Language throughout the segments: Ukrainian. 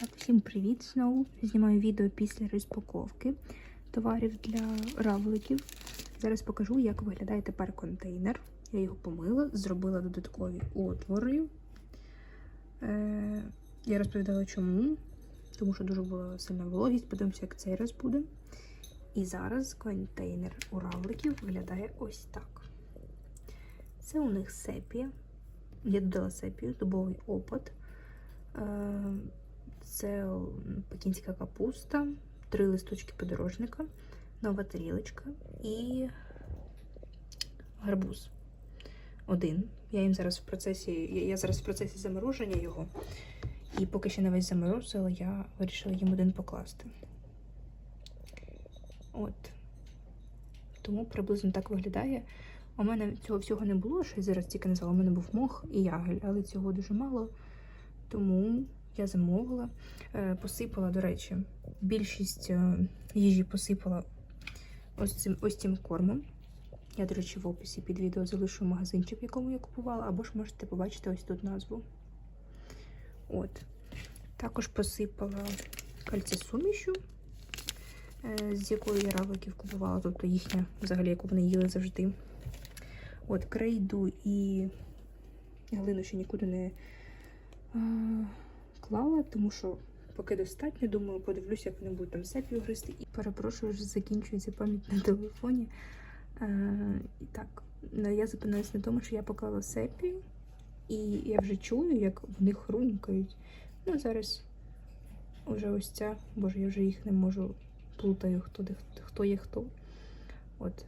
Так, всім привіт знову. Знімаю відео після розпаковки товарів для равликів. Зараз покажу, як виглядає тепер контейнер. Я його помила, зробила додаткові отвори. Е, я розповідала чому, тому що дуже була сильна вологість. Подивимося, як цей раз буде. І зараз контейнер у равликів виглядає ось так. Це у них сепія. Я додала сепію, дубовий опад. Е, Це пекінська капуста, три листочки подорожника, нова тарілочка і гарбуз. Один. Я їм зараз в процесі, я зараз в процесі замороження його. І поки ще не весь заморозила, я вирішила їм один покласти. От. Тому приблизно так виглядає. У мене цього всього не було, що я зараз тільки назвала. У мене був мох і ягель, але цього дуже мало. Тому я замовила. Е, Посипала, до речі, більшість е, їжі посипала ось цим, ось цим кормом. Я, до речі, в описі під відео залишу магазинчик, в якому я купувала, або ж можете побачити ось тут назву. От. Також посипала кальцесумішу, е, з якої я равликів купувала, тобто їхня, взагалі, яку вони їли завжди. От, крейду і глину ще нікуди не а, клала, тому що поки достатньо, думаю, подивлюся, як вони будуть там сепію гристи. І перепрошую, вже закінчується пам'ять на телефоні. А, і так, ну, я зупинилась на тому, що я поклала сепію, і я вже чую, як вони хрумкають. Ну, зараз уже ось ця, боже, я вже їх не можу плутаю, хто, хто є хто. От,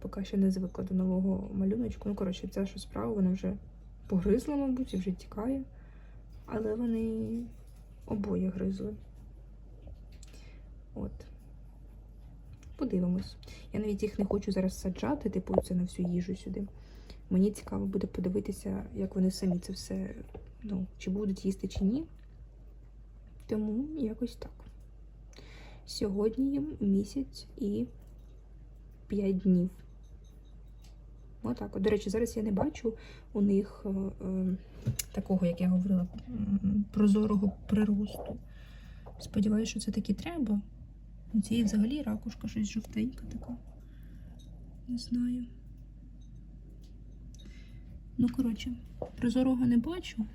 поки ще не звикла до нового малюночку. Ну, коротше, ця що справа, вона вже погризла, мабуть, і вже тікає. Але вони обоє гризли. От. Подивимось. Я навіть їх не хочу зараз саджати, типу, це на всю їжу сюди. Мені цікаво буде подивитися, як вони самі це все, ну, чи будуть їсти, чи ні. Тому якось так. Сьогодні їм місяць і 5 днів. Отак. От. До речі, зараз я не бачу у них е, е, такого, як я говорила, прозорого приросту. Сподіваюся, що це таки треба. У цієї взагалі ракушка щось жовтенька така. Не знаю. Ну, коротше, прозорого не бачу.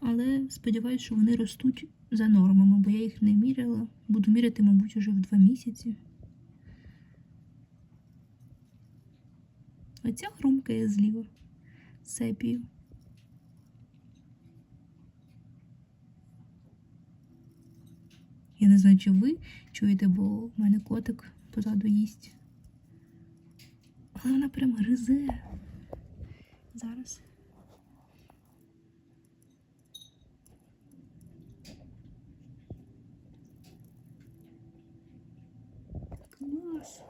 Але сподіваюся, що вони ростуть за нормами, бо я їх не міряла. Буду міряти, мабуть, уже в два місяці. Оця хрумкає зліва сепію. Я не знаю, чи ви чуєте, бо в мене котик позаду їсть. Але вона прям гризе. Зараз. Клас.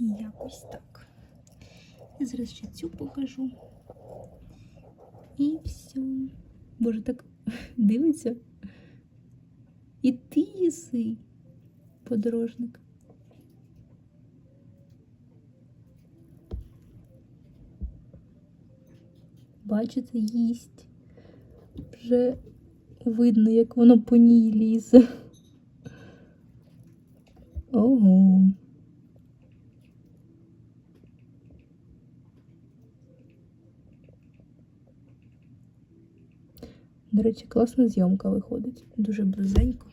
Якось так. Я зараз ще цю покажу. І все. Боже, так дивиться. І ти їси, подорожник. Бачите, їсть. Вже видно, як воно по ній лізе. Ого. До речі, класна зйомка виходить. Дуже близенько.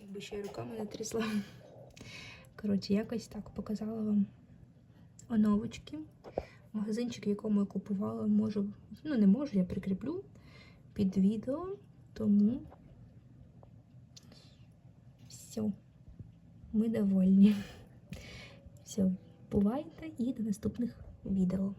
Якби ще й руками не трясла. Коротше, якось так показала вам оновочки. Магазинчик, якому я купувала, можу, ну не можу, я прикріплю під відео, тому все, ми довольні. Все, бувайте і до наступних відео.